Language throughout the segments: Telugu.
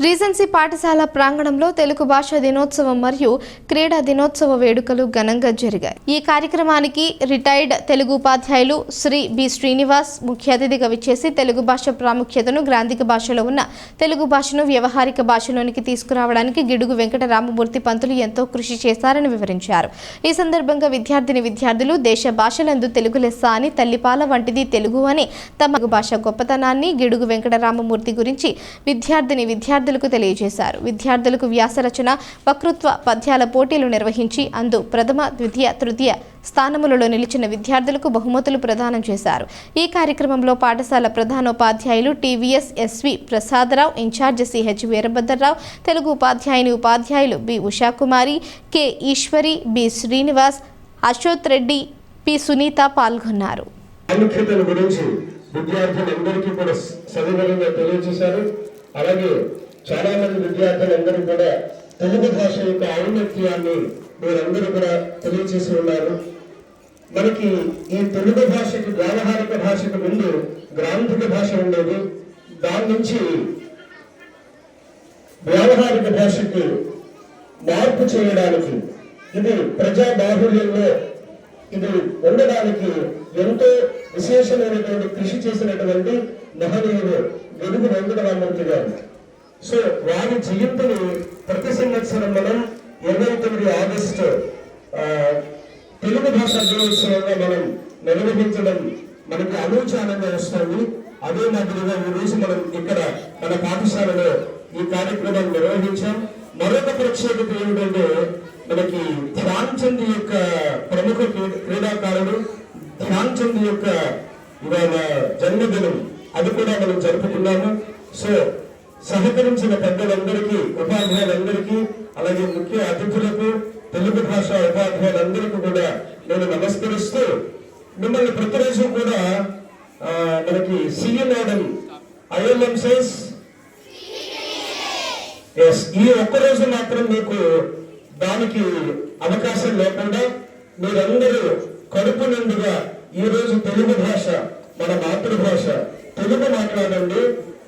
రీజెన్సీ పాఠశాల ప్రాంగణంలో తెలుగు భాష దినోత్సవం మరియు క్రీడా దినోత్సవ వేడుకలు ఘనంగా జరిగాయి. ఈ కార్యక్రమానికి రిటైర్డ్ తెలుగు ఉపాధ్యాయులు శ్రీ బి శ్రీనివాస్ ముఖ్య అతిథిగా విచ్చేసి తెలుగు భాష ప్రాముఖ్యతను గ్రాంధిక భాషలో ఉన్న తెలుగు భాషను వ్యవహారిక భాషలోనికి తీసుకురావడానికి గిడుగు వెంకట రామమూర్తి పంతులు ఎంతో కృషి చేశారని వివరించారు. ఈ సందర్భంగా విద్యార్థిని విద్యార్థులు దేశ భాషలందు తెలుగు లెస్స అని తల్లిపాల వంటిది తెలుగు అని తమ భాష గొప్పతనాన్ని గిడుగు వెంకట రామమూర్తి గురించి విద్యార్థిని విద్యార్థి విద్యార్థులకు తెలియజేశారు. విద్యార్థులకు వ్యాసరచన వక్తృత్వ పద్యాల పోటీలు నిర్వహించి అందు ప్రథమ ద్వితీయ తృతీయ స్థానములలో నిలిచిన విద్యార్థులకు బహుమతులు ప్రదానం చేశారు. ఈ కార్యక్రమంలో పాఠశాల ప్రధానోపాధ్యాయులు TVS SV Prasadarao incharge CH Veerabhadrarao Telugu ఉపాధ్యాయుని ఉపాధ్యాయులు B Ushakumari K Eswari B Srinivas అశోత్ Reddy P Sunitha పాల్గొన్నారు. గురించి విద్యార్థులందరికీ కూడా సవివరంగా తెలియజేశారు. అలాగే చాలా మంది విద్యార్థులందరూ కూడా తెలుగు భాష యొక్క ఔన్నత్యాన్ని మీరందరూ కూడా తెలియజేసి ఉన్నారు. మనకి ఈ తెలుగు భాషకి వ్యావహారిక భాషకు ముందు గ్రాంధిక భాష ఉండేది. దాని నుంచి వ్యావహారిక భాషకు మార్పు చేయడానికి ఇది ప్రజా బాహుళ్యంలో ఇది ఉండడానికి ఎంతో విశేషమైనటువంటి కృషి చేసినటువంటి మహనీయుడు వెలుగు వెంకటరామూర్తి గారు సో వారి జయంతిని ప్రతి సంవత్సరం మనం ఇరవై తొమ్మిది ఆగస్టు ఆ, తెలుగు భాష దినోత్సవంగా మనం నిర్వహించడం మనకి అనూచానంగా వస్తుంది. అదే మాదిరిగా ఈ రోజు మనం ఇక్కడ మన పాఠశాలలో ఈ కార్యక్రమాన్ని నిర్వహించాం. మరొక ప్రత్యేకత ఏమిటంటే మనకి ధ్యాన్ చంద్ యొక్క ప్రముఖ క్రీ- క్రీడాకారుడు ధ్యాన్ చంద్ యొక్క ఇవాళ జన్మదినం. అది కూడా మనం జరుపుకున్నాము. సో సహకరించిన పెద్దలందరికీ ఉపాధ్యాయులందరికీ అలాగే ముఖ్య అతిథులకు తెలుగు భాష ఉపాధ్యాయులందరికీ కూడా నేను నమస్కరిస్తూ మిమ్మల్ని ప్రతిరోజు కూడా ఆ, మనకి సిఎం మేడం ఐఎల్ఎం సైన్స్ ఎస్ ఈ ఒక్కరోజు మాత్రం మీకు దానికి అవకాశం లేకుండా మీరందరూ కడుపు నిండుగా ఈ రోజు తెలుగు భాష మన మాతృభాష తెలుగు మాట్లాడండి.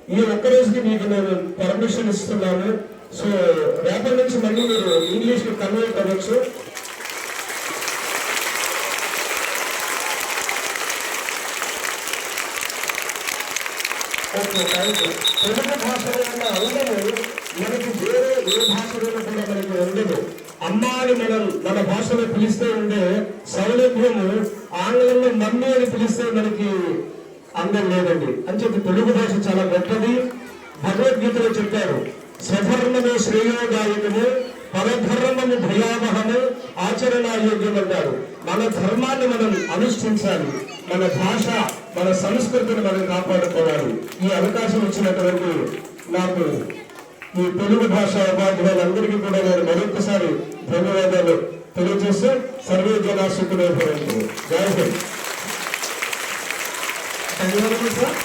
ఈ ఒక్క రోజుకి మీకు నేను పర్మిషన్ ఇస్తున్నాను. సో రేపటి నుంచి మళ్ళీ మీరు ఇంగ్లీష్ కన్వర్ట్ అవ్వచ్చు ఓకే థ్యాంక్ యూ తెలుగు భాషలో ఉన్న అందము మనకి వేరే ఏ భాషలోనూ కూడా మనకి ఉండదు. అమ్మ అని మనం మన భాషలో పిలిస్తే ఉండే సౌలభ్యము ఆంగ్లంలో మమ్మీ అని పిలిస్తే మనకి అందం లేదండి. అని చెప్పి తెలుగు భాష చాలా గొప్పది. భగవద్గీతలో చెప్పారు. స్వధర్మము శ్రేయోదాయకము పరధర్మము భయావహము ఆచరణాయోగ్యం అంటారు మన ధర్మాన్ని మనం అనుష్ఠించాలి. మన భాష మన సంస్కృతిని మనం కాపాడుకోవాలి. ఈ అవకాశం ఇచ్చినటువంటి నాకు ఈ తెలుగు భాష ఉపాధ్యాయులందరికీ కూడా నేను మరొకసారి ధన్యవాదాలు తెలియజేస్తూ సర్వే జనాశుకునే జై హింద్. ధన్యవాదాలు సార్